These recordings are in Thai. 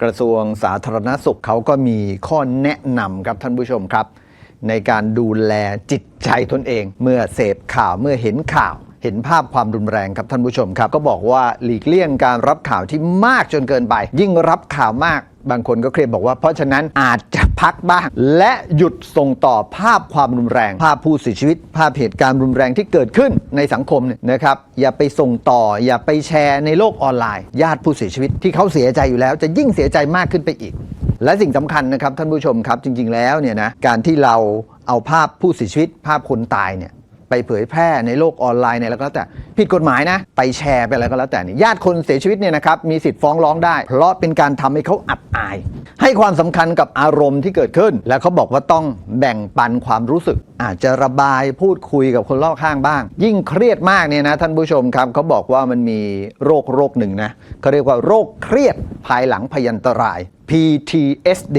กระทรวงสาธารณสุขเขาก็มีข้อแนะนำครับท่านผู้ชมครับ ในการดูแลจิตใจตนเอง เมื่อเสพข่าวเมื่อเห็นข่าว เห็นภาพความรุนแรงครับท่านผู้ชมครับ ก็บอกว่าหลีกเลี่ยงการรับข่าวที่มากจนเกินไป ยิ่งรับข่าวมากบางคนก็เครียดบอกว่าเพราะฉะนั้นอาจจะพักบ้าง และหยุดส่งต่อภาพความรุนแรง ภาพผู้เสียชีวิต ภาพเหตุการณ์รุนแรงที่เกิดขึ้นในสังคมเนี่ยนะครับ อย่าไปส่งต่อ อย่าไปแชร์ในโลกออนไลน์ ญาติผู้เสียชีวิตที่เขาเสียใจอยู่แล้ว จะยิ่งเสียใจมากขึ้นไปอีก และสิ่งสำคัญนะครับท่านผู้ชมครับจริง ๆ แล้วเนี่ยนะการที่เราเอาภาพผู้เสียชีวิต ภาพคนตายเนี่ย ไปเผยแพร่ในโลกออนไลน์เนี่ยแล้วก็แล้วแต่ผิดกฎหมายนะ ไปแชร์ไปอะไรก็แล้วแต่เนี่ยญาติคนเสียชีวิตเนี่ยนะครับมีสิทธิ์ฟ้องร้องได้ เพราะเป็นการทำให้เขาอับอาย ให้ความสำคัญกับอารมณ์ที่เกิดขึ้น แล้วเขาบอกว่าต้องแบ่งปันความรู้สึก อาจจะระบายพูดคุยกับคนรอบข้างบ้าง ยิ่งเครียดมากเนี่ยนะท่านผู้ชมครับเขาบอกว่ามันมีโรคโรคหนึ่งนะเขาเรียกว่าโรคเครียดภายหลังพยันตราย PTSD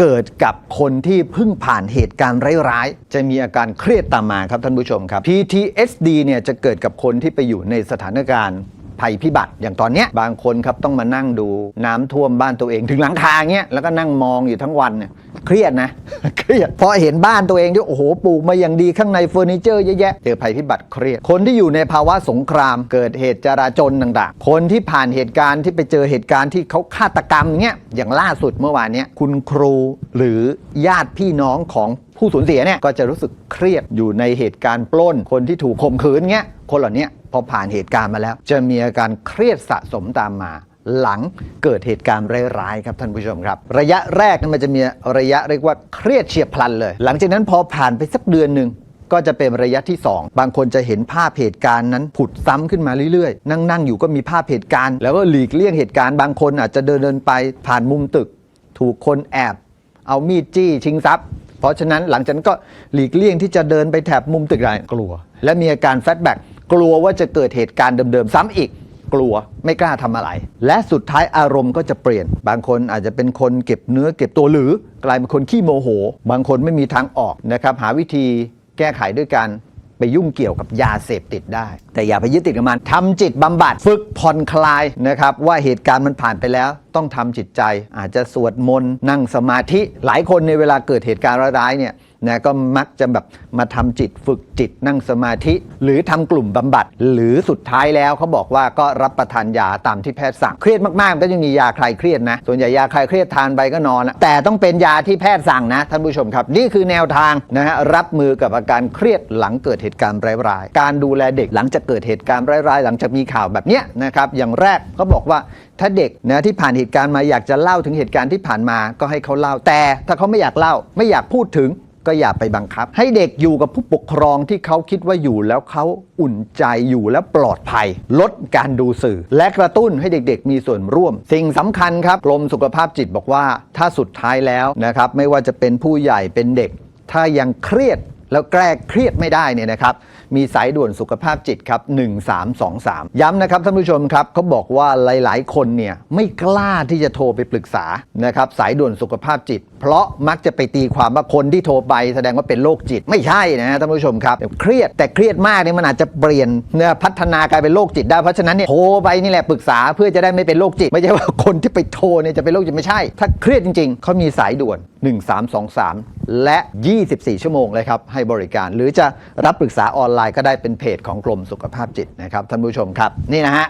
เกิดกับคนที่เพิ่งผ่านเหตุการณ์ร้ายๆ จะมีอาการเครียดตามมาครับท่านผู้ชมครับ PTSD เนี่ยจะเกิดกับคนที่ไปอยู่ในสถานการณ์ภัยพิบัติอย่างตอนเนี้ยบางคนครับต้องมานั่งดูน้ำท่วมบ้านตัวเองถึงหลังคาเงี้ยแล้วก็นั่งมองอยู่ทั้งวันเนี่ย เครียดนะ เครียดพอเห็นบ้านตัวเองที่โอ้โหปลูกมาอย่างดีข้างในเฟอร์นิเจอร์เยอะแยะเจอภัยพิบัติเครียด คนที่อยู่ในภาวะสงครามเกิดเหตุจราจนต่างๆ คนที่ผ่านเหตุการณ์ที่ไปเจอเหตุการณ์ที่เขาฆาตกรรมเงี้ยอย่างล่าสุดเมื่อวานเนี้ยคุณครูหรือญาติพี่น้องของผู้สูญเสียเนี่ยก็จะรู้สึกเครียดอยู่ในเหตุการณ์ปล้น คนที่ถูกข่มขืนเงี้ยคนเหล่านี้พอผ่านเหตุการณ์มาแล้ว จะมีอาการเครียดสะสมตามมา หลังเกิดเหตุการณ์ร้ายๆครับท่านผู้ชมครับ ระยะแรกนั้นมันจะมีระยะเรียกว่าเครียดเฉียบพลันเลย หลังจากนั้นพอผ่านไปสักเดือนหนึ่งก็จะเป็นระยะที่ 2 บางคนจะเห็นภาพเหตุการณ์นั้นผุดซ้ำขึ้นมาเรื่อยๆ นั่งๆอยู่ก็มีภาพเหตุการณ์ แล้วก็หลีกเลี่ยงเหตุการณ์บางคนอาจจะเดินเดินไปผ่านมุมตึก ถูกคนแอบ เอามีดจี้ชิงทรัพย์เพราะฉะนั้นหลังจากนั้นก็หลีกเลี่ยงที่จะเดินไปแถบมุมตึกอะไรกลัว และมีอาการแฟลชแบ็กกลัวว่าจะเกิดเหตุการณ์เดิมๆซ้ำอีก กลัวไม่กล้าทำอะไร และสุดท้ายอารมณ์ก็จะเปลี่ยน บางคนอาจจะเป็นคนเก็บเนื้อเก็บตัวหรือกลายเป็นคนขี้โมโห บางคนไม่มีทางออกนะครับหาวิธีแก้ไขด้วยการไปยุ่งเกี่ยวกับยาเสพติดได้ แต่อย่าไปยึดติดกับมันทำจิตบำบัดฝึกผ่อนคลายนะครับ ว่าเหตุการณ์มันผ่านไปแล้ว ต้องทำจิตใจ อาจจะสวดมนต์นั่งสมาธิหลายคนในเวลาเกิดเหตุการณ์ร้ายๆเนี่ย นะก็มักจะแบบมาทำจิตฝึกจิตนั่งสมาธิ หรือทำกลุ่มบำบัด หรือสุดท้ายแล้วเขาบอกว่าก็รับประทานยาตามที่แพทย์สั่งเครียดมากๆก็ยังมียาคลายเครียดนะส่วนใหญ่ยาคลายเครียดทานไปก็นอนแต่ต้องเป็นยาที่แพทย์สั่งนะท่านผู้ชมครับ นี่คือแนวทางนะฮะรับมือกับอาการเครียดหลังเกิดเหตุการณ์ร้ายๆการดูแลเด็กหลังจากเกิดเหตุการณ์ร้ายๆหลังจากมีข่าวแบบเนี้ยนะครับอย่างแรกเขาบอกว่าถ้าเด็กนะที่ผ่านเหตุการณ์มาอยากจะเล่าถึงเหตุการณ์ที่ผ่านมาก็ให้เขาเล่าแต่ ถ้าเขาไม่อยากเล่าไม่อยากพูดถึง ก็อย่าไปบังคับ ให้เด็กอยู่กับผู้ปกครองที่เขาคิดว่าอยู่แล้วเขาอุ่นใจอยู่แล้วปลอดภัย ลดการดูสื่อ และกระตุ้นให้เด็กๆ มีส่วนร่วม สิ่งสำคัญครับกรมสุขภาพจิตบอกว่า ถ้าสุดท้ายแล้วนะครับ ไม่ว่าจะเป็นผู้ใหญ่เป็นเด็ก ถ้ายังเครียดแล้วแก้เครียดไม่ได้เนี่ยนะครับ มีสายด่วนสุขภาพจิตครับ 1323 ย้ำนะครับท่านผู้ชมครับเขาบอกว่าหลาย ๆ คนเนี่ยไม่กล้าที่จะโทรไปปรึกษานะครับสายด่วนสุขภาพจิต เพราะมักจะไปตีความว่าคนที่โทรไปแสดงว่าเป็นโรคจิต ไม่ใช่นะฮะท่านผู้ชมครับเครียดแต่เครียดมากเนี่ยมันอาจจะเปลี่ยนเนี่ยพัฒนากลายเป็นโรคจิตได้เพราะฉะนั้นเนี่ยโทรไปนี่แหละปรึกษาเพื่อจะได้ไม่เป็นโรคจิต ไม่ใช่ว่าคนที่ไปโทรเนี่ยจะเป็นโรคจิตไม่ใช่ ถ้าเครียดจริง ๆเขามีสายด่วน 1323 และ 24 ชั่วโมงเลยครับให้บริการหรือจะรับปรึกษาออนไลน์ก็ได้เป็นเพจของกรมสุขภาพจิตนะครับท่านผู้ชมครับนี่นะฮะ